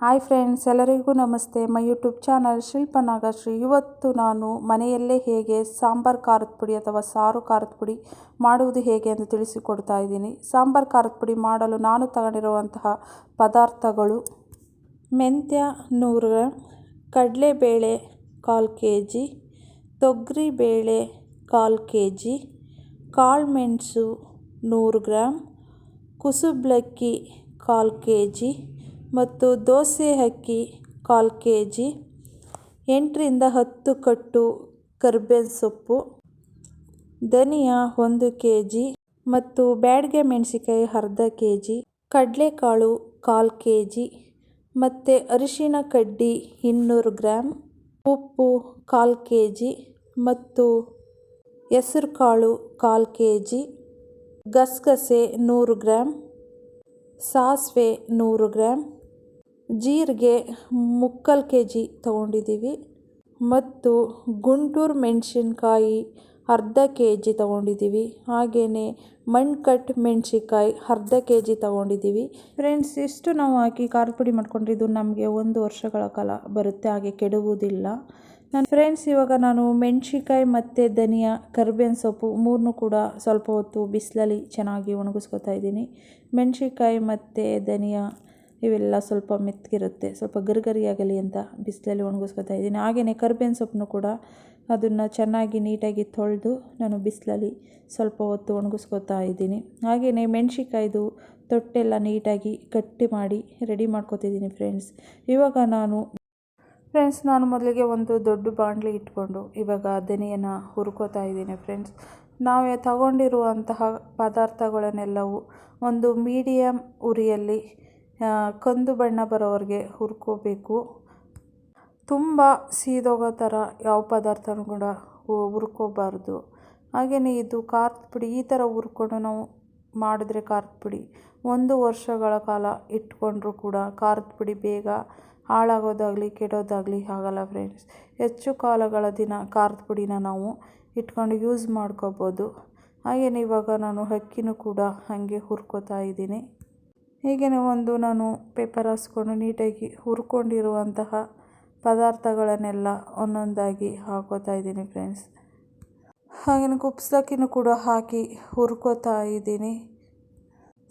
Hi friends ಎಲ್ಲರಿಗೂ ನಮಸ್ತೆ. My YouTube channel Shilpa Nagashree ಇವತ್ತು ನಾನು ಮನೆಯಲ್ಲೇ ಹೇಗೆ ಸಾಂಬಾರ್ ಖಾರದ ಪುಡಿ ಅಥವಾ ಸಾರು ಖಾರದ ಪುಡಿ ಮಾಡುವುದು ಹೇಗೆ ಎಂದು ತಿಳಿಸಿಕೊಡ್ತಾ ಇದ್ದೀನಿ. ಸಾಂಬಾರ್ ಖಾರದ ಪುಡಿ ಮಾಡಲು ನಾನು ತಗೊಂಡಿರುವಂತಹ ಪದಾರ್ಥಗಳು ಮೆಂತ್ಯ ನೂರು ಗ್ರಾಮ್ ಕಡಲೆಬೇಳೆ ಕಾಲು ಕೆ ಜಿ ತೊಗರಿಬೇಳೆ ಕಾಲು ಕೆ ಜಿ ಕಾಳುಮೆಣಸು ನೂರು ಗ್ರಾಮ್ ಕುಸುಬ್ಲಕ್ಕಿ ಕಾಲು ಕೆ ಜಿ ಮತ್ತು ದೋಸೆ ಅಕ್ಕಿ ಕಾಲು ಕೆ ಜಿ ಎಂಟರಿಂದ ಹತ್ತು ಕಟ್ಟು ಕರ್ಬೇವಿನ ಸೊಪ್ಪು, ಧನಿಯಾ ಒಂದು ಕೆ ಜಿ ಮತ್ತು ಬ್ಯಾಡ್ಗೆ ಮೆಣಸಿಕಾಯಿ ಅರ್ಧ ಕೆ ಜಿ ಕಡಲೆಕಾಳು ಕಾಲು ಕೆ ಜಿ ಮತ್ತು ಅರಿಶಿನ ಕಡ್ಡಿ ಇನ್ನೂರು ಗ್ರಾಮ್ ಉಪ್ಪು ಕಾಲು ಕೆ ಜಿ ಮತ್ತು ಹೆಸರು ಕಾಳು ಕಾಲು ಕೆ ಜಿ ಗಸಗಸೆ ನೂರು ಗ್ರಾಮ್ ಸಾಸಿವೆ ನೂರು ಗ್ರಾಮ್ ಜೀರಿಗೆ ಮುಕ್ಕಾಲು ಕೆ ಜಿ ತೊಗೊಂಡಿದ್ದೀವಿ ಮತ್ತು ಗುಂಟೂರು ಮೆಣಸಿನ್ಕಾಯಿ ಅರ್ಧ ಕೆ ಜಿ ತೊಗೊಂಡಿದ್ದೀವಿ. ಹಾಗೆಯೇ ಮಣ್ಕಟ್ಟು ಮೆಣ್ಸಿನ್ಕಾಯಿ ಅರ್ಧ ಕೆ ಜಿ ತೊಗೊಂಡಿದ್ದೀವಿ. ಫ್ರೆಂಡ್ಸ್, ಇಷ್ಟು ನಾವು ಹಾಕಿ ಖಾರದ ಪುಡಿ ಮಾಡ್ಕೊಂಡ್ರೆ ಇದು ನಮಗೆ ಒಂದು ವರ್ಷಗಳ ಕಾಲ ಬರುತ್ತೆ, ಹಾಗೆ ಕೆಡುವುದಿಲ್ಲ. ನನ್ನ ಫ್ರೆಂಡ್ಸ್, ಇವಾಗ ನಾನು ಮೆಣಸಿನ್ಕಾಯಿ ಮತ್ತು ಧನಿಯಾ, ಕರಿಬೇವಿನ ಸೊಪ್ಪು ಮೂರನ್ನೂ ಕೂಡ ಸ್ವಲ್ಪ ಹೊತ್ತು ಬಿಸಿಲಲ್ಲಿ ಚೆನ್ನಾಗಿ ಒಣಗಿಸ್ಕೊತಾ ಇದ್ದೀನಿ. ಮೆಣಸಿನ್ಕಾಯಿ ಮತ್ತು ಧನಿಯಾ ಇವೆಲ್ಲ ಸ್ವಲ್ಪ ಮೆತ್ತಗಿರುತ್ತೆ. ಸ್ವಲ್ಪ ಗರಿಗರಿಯಾಗಲಿ ಅಂತ ಬಿಸಿಲಲ್ಲಿ ಒಣಗಿಸ್ಕೊತಾ ಇದ್ದೀನಿ. ಹಾಗೆಯೇ ಕರ್ಬೇವಿನ ಸೊಪ್ಪನ್ನು ಕೂಡ ಅದನ್ನು ಚೆನ್ನಾಗಿ ನೀಟಾಗಿ ತೊಳೆದು ನಾನು ಬಿಸಿಲಲ್ಲಿ ಸ್ವಲ್ಪ ಹೊತ್ತು ಒಣಗಿಸ್ಕೊತಾ ಇದ್ದೀನಿ. ಹಾಗೆಯೇ ಮೆಣಸಿನ್ಕಾಯ್ದು ತೊಟ್ಟೆಲ್ಲ ನೀಟಾಗಿ ಗಟ್ಟಿ ಮಾಡಿ ರೆಡಿ ಮಾಡ್ಕೋತಿದ್ದೀನಿ ಫ್ರೆಂಡ್ಸ್. ಇವಾಗ ನಾನು ಫ್ರೆಂಡ್ಸ್, ನಾನು ಮೊದಲಿಗೆ ಒಂದು ದೊಡ್ಡ ಬಾಣಲಿ ಇಟ್ಕೊಂಡು ಇವಾಗ ಧನಿಯನ್ನು ಹುರ್ಕೋತಾ ಇದ್ದೀನಿ ಫ್ರೆಂಡ್ಸ್. ನಾವು ತಗೊಂಡಿರುವಂತಹ ಪದಾರ್ಥಗಳನ್ನೆಲ್ಲವೂ ಒಂದು ಮೀಡಿಯಮ್ ಉರಿಯಲ್ಲಿ ಕಂದು ಬಣ್ಣ ಬರೋವರೆಗೆ ಹುರ್ಕೋಬೇಕು. ತುಂಬ ಸೀದೋಗೋ ಥರ ಯಾವ ಪದಾರ್ಥನೂ ಕೂಡ ಹುರ್ಕೋಬಾರ್ದು. ಹಾಗೆಯೇ ಇದು ಖಾರದ ಪುಡಿ, ಈ ಥರ ಹುರ್ಕೊಂಡು ನಾವು ಮಾಡಿದ್ರೆ ಖಾರದ ಪುಡಿ. ಒಂದು ವರ್ಷಗಳ ಕಾಲ ಇಟ್ಕೊಂಡ್ರೂ ಕೂಡ ಖಾರದ ಪುಡಿ ಬೇಗ ಹಾಳಾಗೋದಾಗಲಿ, ಕೆಡೋದಾಗಲಿ ಆಗಲ್ಲ ಫ್ರೆಂಡ್ಸ್ ಹೆಚ್ಚು ಕಾಲಗಳ ದಿನ ಖಾರದ ಪುಡಿನ ನಾವು ಇಟ್ಕೊಂಡು ಯೂಸ್ ಮಾಡ್ಕೋಬೋದು. ಹಾಗೆಯೇ ಇವಾಗ ನಾನು ಅಕ್ಕಿನೂ ಕೂಡ ಹಾಗೆ ಹುರ್ಕೋತಾ ಇದ್ದೀನಿ. ಹೀಗೆಯೇ ಒಂದು ನಾನು ಪೇಪರ್ ಹಾಸ್ಕೊಂಡು ನೀಟಾಗಿ ಹುರ್ಕೊಂಡಿರುವಂತಹ ಪದಾರ್ಥಗಳನ್ನೆಲ್ಲ ಒಂದೊಂದಾಗಿ ಹಾಕೋತಾ ಇದ್ದೀನಿ ಫ್ರೆಂಡ್ಸ್ ಹಾಗೆಯೇ ಕುಪ್ಸಕ್ಕಿನೂ ಕೂಡ ಹಾಕಿ ಹುರ್ಕೋತಾ ಇದ್ದೀನಿ.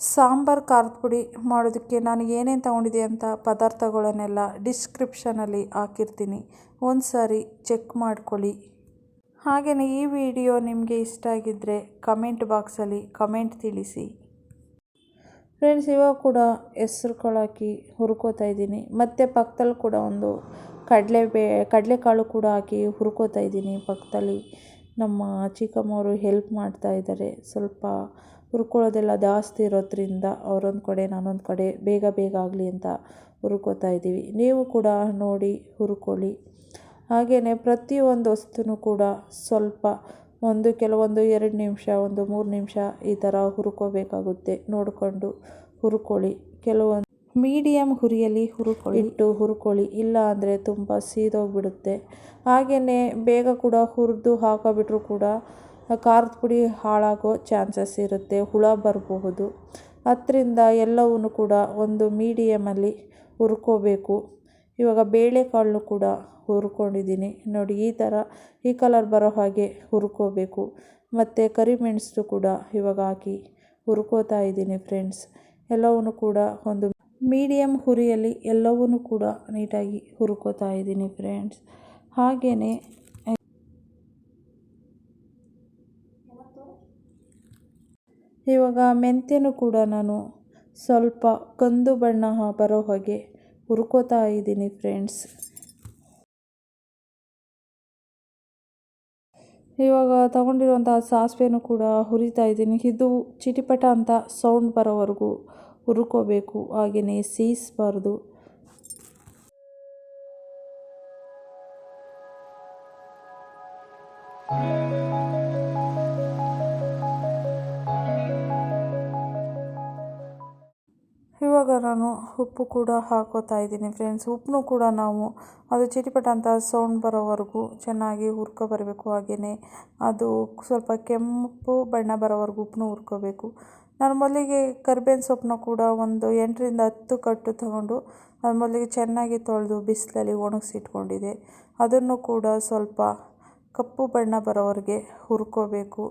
ಸಾಂಬಾರು, ಖಾರದ ಪುಡಿ ಮಾಡೋದಕ್ಕೆ ನಾನು ಏನೇನು ತೊಗೊಂಡಿದ್ದೆ ಅಂತ ಪದಾರ್ಥಗಳನ್ನೆಲ್ಲ ಡಿಸ್ಕ್ರಿಪ್ಷನಲ್ಲಿ ಹಾಕಿರ್ತೀನಿ. ಒಂದು ಸಾರಿ ಚೆಕ್ ಮಾಡ್ಕೊಳ್ಳಿ. ಹಾಗೆಯೇ ಈ ವಿಡಿಯೋ ನಿಮಗೆ ಇಷ್ಟ ಆಗಿದ್ದರೆ ಕಮೆಂಟ್ ಬಾಕ್ಸಲ್ಲಿ ಕಮೆಂಟ್ ತಿಳಿಸಿ. ಫ್ರೆಂಡ್ಸ್ ಇವಾಗ ಕೂಡ ಹೆಸ್ರು ಕಾಳು ಹಾಕಿ ಹುರ್ಕೋತಾ ಇದ್ದೀನಿ. ಮತ್ತು ಪಕ್ಕದಲ್ಲಿ ಕೂಡ ಒಂದು ಕಡಲೆ ಬೇ, ಕಡಲೆಕಾಳು ಕೂಡ ಹಾಕಿ ಹುರ್ಕೋತಾ ಇದ್ದೀನಿ ಪಕ್ಕದಲ್ಲಿ ನಮ್ಮ ಚಿಕ್ಕಮ್ಮವರು ಹೆಲ್ಪ್ ಮಾಡ್ತಾ ಇದ್ದಾರೆ. ಸ್ವಲ್ಪ ಹುರ್ಕೊಳ್ಳೋದೆಲ್ಲ ಜಾಸ್ತಿ ಇರೋದ್ರಿಂದ ಅವರೊಂದು ಕಡೆ ನಾನೊಂದು ಕಡೆ ಬೇಗ ಬೇಗ ಆಗಲಿ ಅಂತ ಹುರ್ಕೋತಾ ಇದ್ದೀವಿ. ನೀವು ಕೂಡ ನೋಡಿ ಹುರ್ಕೊಳ್ಳಿ. ಹಾಗೆಯೇ ಪ್ರತಿಯೊಂದು ವಸ್ತುನೂ ಕೂಡ ಸ್ವಲ್ಪ ಒಂದು ಕೆಲವೊಂದು ಎರಡು ನಿಮಿಷ, ಒಂದು ಮೂರು ನಿಮಿಷ ಈ ಥರ ಹುರ್ಕೋಬೇಕಾಗುತ್ತೆ. ನೋಡಿಕೊಂಡು ಹುರ್ಕೊಳ್ಳಿ. ಕೆಲವೊಂದು ಮೀಡಿಯಮ್ ಹುರಿಯಲ್ಲಿ ಹುರ್ಕೊಳ್ಳಿ. ಇಟ್ಟು ಹುರ್ಕೊಳ್ಳಿ. ಇಲ್ಲ ಅಂದರೆ ತುಂಬ ಸೀದೋಗಿಬಿಡುತ್ತೆ. ಹಾಗೆಯೇ ಬೇಗ ಕೂಡ ಹುರಿದು ಹಾಕೋಬಿಟ್ರೂ ಕೂಡ ಖಾರದ ಪುಡಿ ಹಾಳಾಗೋ ಚಾನ್ಸಸ್ ಇರುತ್ತೆ. ಹುಳ ಬರಬಹುದು. ಅದರಿಂದ ಎಲ್ಲವೂ ಕೂಡ ಒಂದು ಮೀಡಿಯಮಲ್ಲಿ ಹುರ್ಕೋಬೇಕು. ಇವಾಗ ಬೇಳೆಕಾಳನ್ನು ಕೂಡ ಹುರ್ಕೊಂಡಿದ್ದೀನಿ. ನೋಡಿ, ಈ ಥರ ಈ ಕಲರ್ ಬರೋ ಹಾಗೆ ಹುರ್ಕೋಬೇಕು. ಮತ್ತು ಕರಿಮೆಣಸು ಕೂಡ ಇವಾಗ ಹಾಕಿ ಹುರ್ಕೋತಾ ಇದ್ದೀನಿ ಫ್ರೆಂಡ್ಸ್ ಎಲ್ಲವೂ ಕೂಡ ಒಂದು ಮೀಡಿಯಮ್ ಹುರಿಯಲ್ಲಿ ಎಲ್ಲವೂ ಕೂಡ ನೀಟಾಗಿ ಹುರ್ಕೋತಾ ಇದ್ದೀನಿ ಫ್ರೆಂಡ್ಸ್ ಹಾಗೆಯೇ ಇವಾಗ ಮೆಂತ್ಯನೂ ಕೂಡ ನಾನು ಸ್ವಲ್ಪ ಕಂದು ಬಣ್ಣ ಬರೋ ಹಾಗೆ ಹುರ್ಕೋತಾ ಇದ್ದೀನಿ ಫ್ರೆಂಡ್ಸ್. ಇವಾಗ ತಗೊಂಡಿರುವಂಥ ಸಾಸಿವೆನೂ ಕೂಡ ಹುರಿತಾ ಇದ್ದೀನಿ. ಇದು ಚಿಟಿಪಟ ಅಂತ ಸೌಂಡ್ ಬರೋವರೆಗೂ ಹುರ್ಕೋಬೇಕು. ಹಾಗೆಯೇ ಸೀಸ್ಬಾರ್ದು. ಇವಾಗ ನಾನು ಉಪ್ಪು ಕೂಡ ಹಾಕೋತಾ ಇದ್ದೀನಿ ಫ್ರೆಂಡ್ಸ್ ಉಪ್ಪನ್ನು ಕೂಡ ನಾವು, ಅದು ಚಿಟಿಪಟ ಅಂತ ಸೌಂಡ್ ಬರೋವರೆಗೂ ಚೆನ್ನಾಗಿ ಹುರ್ಕೊ ಬರಬೇಕು ಹಾಗೆಯೇ ಅದು ಸ್ವಲ್ಪ ಕೆಂಪು ಬಣ್ಣ ಬರೋವರೆಗೂ ಉಪ್ಪನ್ನು ಹುರ್ಕೋಬೇಕು. ನಾನು ಮೊದಲಿಗೆ ಕರ್ಬೇವಿನ ಸೊಪ್ಪನ್ನ ಕೂಡ ಒಂದು ಎಂಟರಿಂದ ಹತ್ತು ಕಟ್ಟು ತಗೊಂಡು ಅದು ಮೊದಲಿಗೆ ಚೆನ್ನಾಗಿ ತೊಳೆದು ಬಿಸಿಲಲ್ಲಿ ಒಣಗಿಸಿಟ್ಕೊಂಡಿದ್ದೆ ಅದನ್ನು ಕೂಡ ಸ್ವಲ್ಪ ಕಪ್ಪು ಬಣ್ಣ ಬರೋವರೆಗೆ ಹುರ್ಕೋಬೇಕು.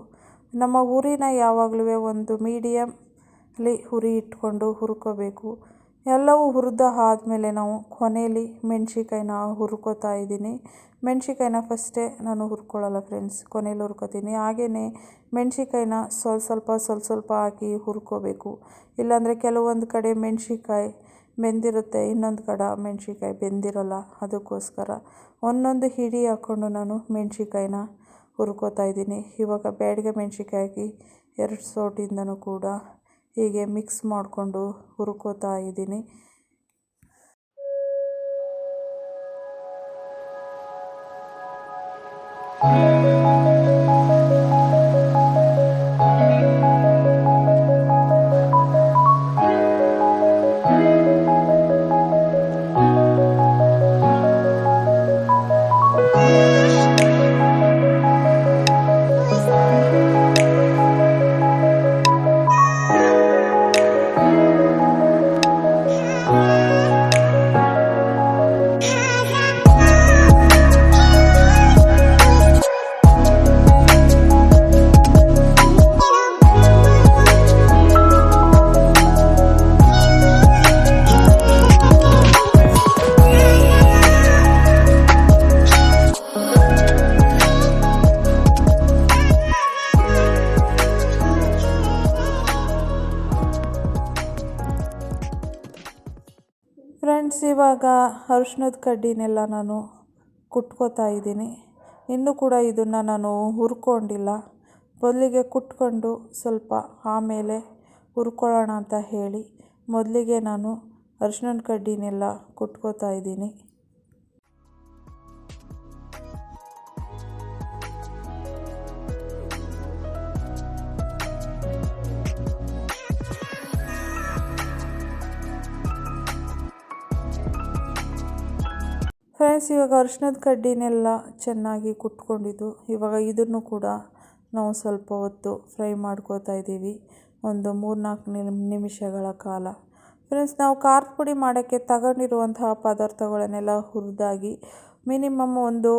ನಮ್ಮ ಹುರಿನ ಯಾವಾಗಲೂ ಒಂದು ಮೀಡಿಯಮ್ಲಿ ಹುರಿ ಇಟ್ಕೊಂಡು ಹುರ್ಕೋಬೇಕು. ಎಲ್ಲವೂ ಹುರಿದ ಆದಮೇಲೆ ನಾವು ಕೊನೆಯಲ್ಲಿ ಮೆಣ್ಸಿನ್ಕಾಯಿನ ಹುರ್ಕೋತಾ ಇದ್ದೀನಿ. ಮೆಣ್ಸಿನ್ಕಾಯಿನ ಫಸ್ಟೇ ನಾನು ಹುರ್ಕೊಳ್ಳೋಲ್ಲ ಫ್ರೆಂಡ್ಸ್ ಕೊನೆಯಲ್ಲಿ ಹುರ್ಕೋತೀನಿ. ಹಾಗೆಯೇ ಮೆಣ್ಸಿಕಾಯಿನ ಸ್ವಲ್ಪ ಸ್ವಲ್ಪ ಸ್ವಲ್ಪ ಸ್ವಲ್ಪ ಹಾಕಿ ಹುರ್ಕೋಬೇಕು. ಇಲ್ಲಾಂದರೆ ಕೆಲವೊಂದು ಕಡೆ ಮೆಣ್ಸಿಕಾಯಿ ಬೆಂದಿರುತ್ತೆ, ಇನ್ನೊಂದು ಕಡೆ ಮೆಣ್ಸಿನ್ಕಾಯಿ ಬೆಂದಿರೋಲ್ಲ, ಅದಕ್ಕೋಸ್ಕರ ಒಂದೊಂದು ಹಿಡಿ ಹಾಕ್ಕೊಂಡು ನಾನು ಮೆಣ್ಸಿಕಾಯಿನ ಹುರ್ಕೋತಾ ಇದ್ದೀನಿ. ಇವಾಗ ಬ್ಯಾಡಗೆ ಮೆಣ್ಸಿನ್ಕಾಯಿ ಹಾಕಿ, ಎರಡು ಸೌಟಿಂದನೂ ಕೂಡ ಹೀಗೆ ಮಿಕ್ಸ್ ಮಾಡಿಕೊಂಡು ಹುರ್ಕೋತಾ ಇದ್ದೀನಿ. ಫ್ರೆಂಡ್ಸ್, ಇವಾಗ ಅರಿಶಿನದ ಕಡ್ಡಿನೆಲ್ಲ ನಾನು ಕುಟ್ಕೋತಾ ಇದ್ದೀನಿ. ಇನ್ನೂ ಕೂಡ ಇದನ್ನು ನಾನು ಹುರ್ಕೊಂಡಿಲ್ಲ. ಮೊದಲಿಗೆ ಕುಟ್ಕೊಂಡು ಸ್ವಲ್ಪ ಆಮೇಲೆ ಹುರ್ಕೊಳ್ಳೋಣ ಅಂತ ಹೇಳಿ ಮೊದಲಿಗೆ ನಾನು ಅರಿಶಿನದ ಕಡ್ಡಿನೆಲ್ಲ ಕುಟ್ಕೋತಾ ಇದ್ದೀನಿ. ಫ್ರೆಂಡ್ಸ್, ಇವಾಗ ಅರಿಶಿನದ ಕಡ್ಡಿನೆಲ್ಲ ಚೆನ್ನಾಗಿ ಕುಟ್ಕೊಂಡಿದ್ದು. ಇವಾಗ ಇದನ್ನು ಕೂಡ ನಾವು ಸ್ವಲ್ಪ ಹೊತ್ತು ಫ್ರೈ ಮಾಡ್ಕೋತಾ ಇದ್ದೀವಿ. ಒಂದು ಮೂರು ನಾಲ್ಕು ನಿಮಿಷಗಳ ಕಾಲ. ಫ್ರೆಂಡ್ಸ್, ನಾವು ಖಾರದ ಪುಡಿ ಮಾಡೋಕ್ಕೆ ತಗೊಂಡಿರುವಂತಹ ಪದಾರ್ಥಗಳನ್ನೆಲ್ಲ ಹುರಿದಾಗಿ, ಮಿನಿಮಮ್ ಒಂದು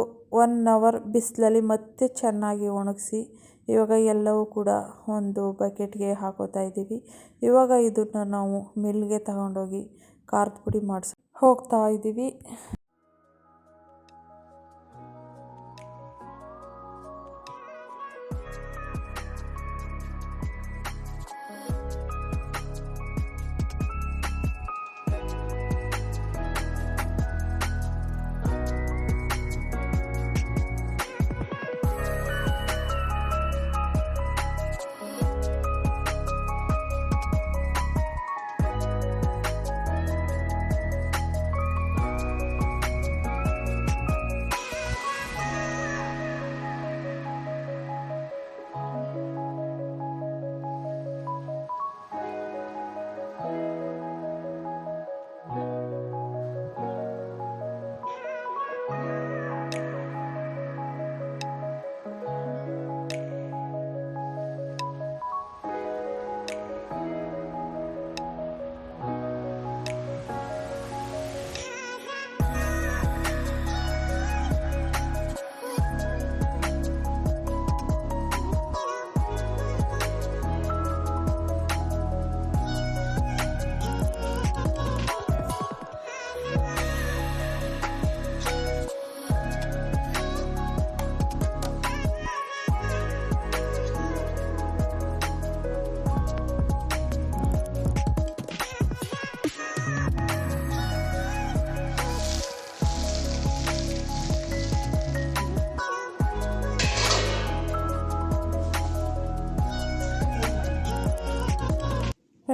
ಒನ್ ಅವರ್ ಬಿಸಿಲಲ್ಲಿ ಮತ್ತೆ ಚೆನ್ನಾಗಿ ಒಣಗಿಸಿ, ಇವಾಗ ಎಲ್ಲವೂ ಕೂಡ ಒಂದು ಬಕೆಟ್ಗೆ ಹಾಕೋತಾ ಇದ್ದೀವಿ. ಇವಾಗ ಇದನ್ನು ನಾವು ಮಿಲ್ಗೆ ತಗೊಂಡೋಗಿ ಖಾರದ ಪುಡಿ ಮಾಡಿಸ್, ಹೋಗ್ತಾ ಇದ್ದೀವಿ.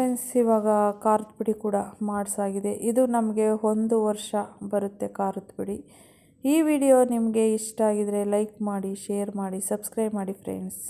ಫ್ರೆಂಡ್ಸ್ ಇವಾಗ ಖಾರದ ಪುಡಿ ಕೂಡ ಮಾಡಿಸಾಗಿದೆ. ಇದು ನಮಗೆ ಒಂದು ವರ್ಷ ಬರುತ್ತೆ ಖಾರದ ಪುಡಿ ಈ ವಿಡಿಯೋ ನಿಮಗೆ ಇಷ್ಟ ಆಗಿದರೆ ಲೈಕ್ ಮಾಡಿ, ಶೇರ್ ಮಾಡಿ, ಸಬ್ಸ್ಕ್ರೈಬ್ ಮಾಡಿ ಫ್ರೆಂಡ್ಸ್